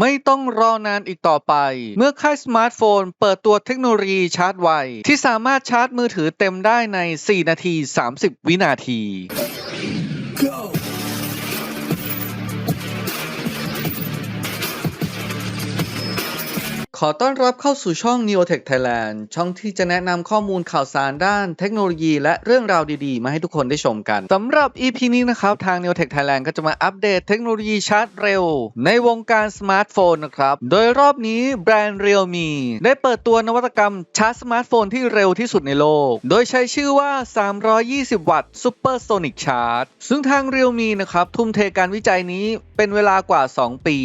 ไม่ต้องรอนานอีกต่อไป เมื่อค่ายสมาร์ทโฟน เปิดตัวเทคโนโลยีชาร์จไวที่สามารถชาร์จมือถือเต็มได้ใน 4 นาที 30 วินาที ขอต้อนรับเข้าสู่ช่อง Neotech Thailand ช่องที่จะแนะนำข้อมูลข่าวสารด้านเทคโนโลยีและเรื่องราวดีๆ มาให้ทุกคนได้ชมกันสำหรับ EP นี้นะครับ ทาง Neotech Thailand ก็จะมาอัปเดตเทคโนโลยีชาร์จเร็ว ในวงการสมาร์ทโฟนนะครับ โดยรอบนี้แบรนด์ Realme ได้เปิดตัวนวัตกรรมชาร์จสมาร์ทโฟนที่เร็วที่สุดในโลก โดยใช้ชื่อว่า 320 วัตต์ Supersonic Charge ซึ่งทาง Realme นะครับทุ่มเทการวิจัยนี้ เป็นเวลากว่า 2 ปี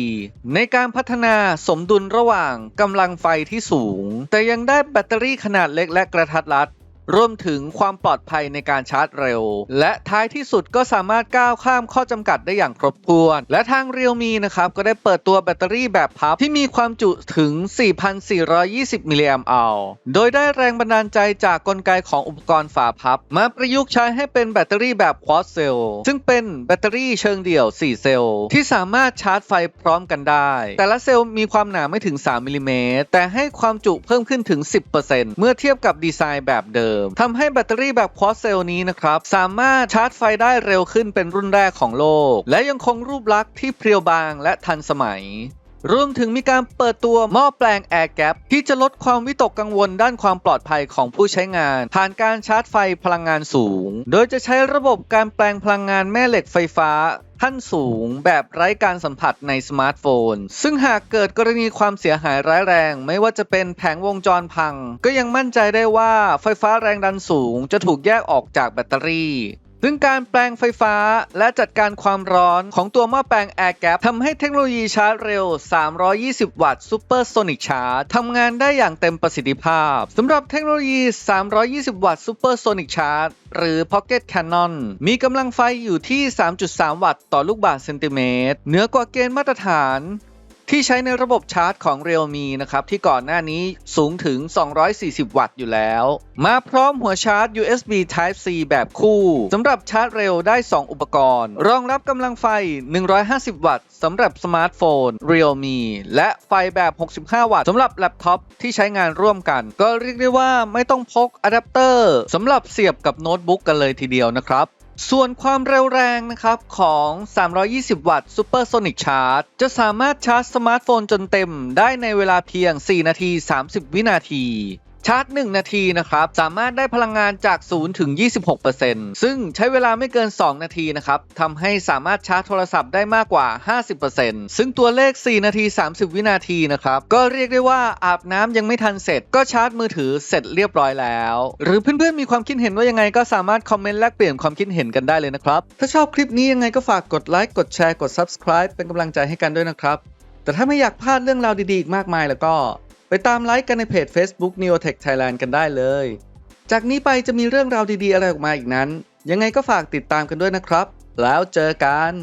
ในการพัฒนาสมดุลระหว่างกำลังไฟที่สูง แต่ยังได้แบตเตอรี่ขนาดเล็กและกระทัดรัด รวมถึงความปลอดภัยในการชาร์จเร็ว และท้ายที่สุดก็สามารถก้าวข้ามข้อจำกัดได้อย่างครบถ้วน และทาง Realme นะครับก็ได้เปิดตัวแบตเตอรี่แบบพับที่มีความจุถึง 4,420 มิลลิแอมป์อัลโดยได้แรงบันดาลใจจากกลไกของอุปกรณ์ฝาพับ มาประยุกต์ใช้ให้เป็นแบตเตอรี่แบบควอ d เซลล์ซึ่งเป็นแบตเตอรี่เชิงเดี่ยว 4 เซลล์ที่สามารถชาร์จไฟพร้อมกันได้ แต่ละเซลล์มีความหนาไม่ถึง 3มิลลิเมตรแต่ให้ความจุเพิ่มขึ้นถึง 10%เมื่อเทียบกับดีไซน์แบบเดิมทำให้แบตเตอรี่แบบควอตเซลล์นี้นะครับ สามารถชาร์จไฟได้เร็วขึ้นเป็นรุ่นแรกของโลก และยังคงรูปลักษณ์ที่เพรียวบางและทันสมัย รวมถึงมีการเปิดตัวหม้อแปลง Air Gap ที่จะลดความวิตกกังวลด้านความปลอดภัยของผู้ใช้งาน ผ่านการชาร์จไฟพลังงานสูง โดยจะใช้ระบบการแปลงพลังงานแม่เหล็กไฟฟ้าขั้นสูงแบบไร้การสัมผัสในสมาร์ทโฟน ซึ่งหากเกิดกรณีความเสียหายร้ายแรง ไม่ว่าจะเป็นแผงวงจรพัง ก็ยังมั่นใจได้ว่าไฟฟ้าแรงดันสูงจะถูกแยกออกจากแบตเตอรี่ ซึ่งการแปลงไฟฟ้าและจัดการความร้อนของตัวหม้อแปลง Air Gap ทำให้เทคโนโลยีชาร์จเร็ว 320 วัตต์ Super Sonic Charge ทำงานได้อย่างเต็มประสิทธิภาพสำหรับเทคโนโลยี 320 วัตต์ Super Sonic Charge หรือ Pocket Cannon มีกำลังไฟอยู่ที่ 3.3 วัตต์ต่อลูกบาศก์เซนติเมตรเหนือกว่าเกณฑ์มาตรฐาน ที่ใช้ในระบบชาร์จของ Realme นะครับที่ก่อนหน้านี้สูงถึง 240 วัตต์อยู่แล้ว มาพร้อมหัวชาร์จ USB Type C แบบคู่สำหรับชาร์จเร็วได้ 2 อุปกรณ์ รองรับกำลังไฟ 150 วัตต์สำหรับสมาร์ทโฟน Realme และไฟแบบ 65 วัตต์สำหรับแล็ปท็อปที่ใช้งานร่วมกัน ก็เรียกได้ว่าไม่ต้องพกอะแดปเตอร์สำหรับเสียบกับโน้ตบุ๊กกันเลยทีเดียวนะครับ ส่วนความเร็วแรงนะครับของ 320 วัตต์ Supersonic Charge จะสามารถชาร์จสมาร์ทโฟนจนเต็มได้ในเวลาเพียง 4 นาที 30 วินาที ชาร์จ 1 นาทีนะครับ สามารถได้พลังงานจาก 0 ถึง 26%ซึ่งใช้เวลาไม่เกิน 2 นาทีนะครับทำให้สามารถชาร์จโทรศัพท์ได้มากกว่า 50%ซึ่งตัวเลข 4 นาที 30 วินาทีนะครับ ก็เรียกได้ว่าอาบน้ำยังไม่ทันเสร็จ ก็ชาร์จมือถือเสร็จเรียบร้อยแล้ว หรือเพื่อนๆมีความคิดเห็นว่ายังไงก็สามารถคอมเมนต์แลกเปลี่ยนความคิดเห็นกันได้เลยนะครับ ถ้าชอบคลิปนี้ยังไงก็ฝากกดไลค์กดแชร์กด subscribe เป็นกำลังใจให้กันด้วยนะครับแต่ถ้าไม่อยากพลาดเรื่องราวดีๆอีกมากมายแล้วก็ ไปตามไลค์กันในเพจ Facebook Neotech Thailand กันได้เลย จากนี้ไปจะมีเรื่องราวดีๆอะไรออกมาอีกนั้น ยังไงก็ฝากติดตามกันด้วยนะครับ แล้วเจอกัน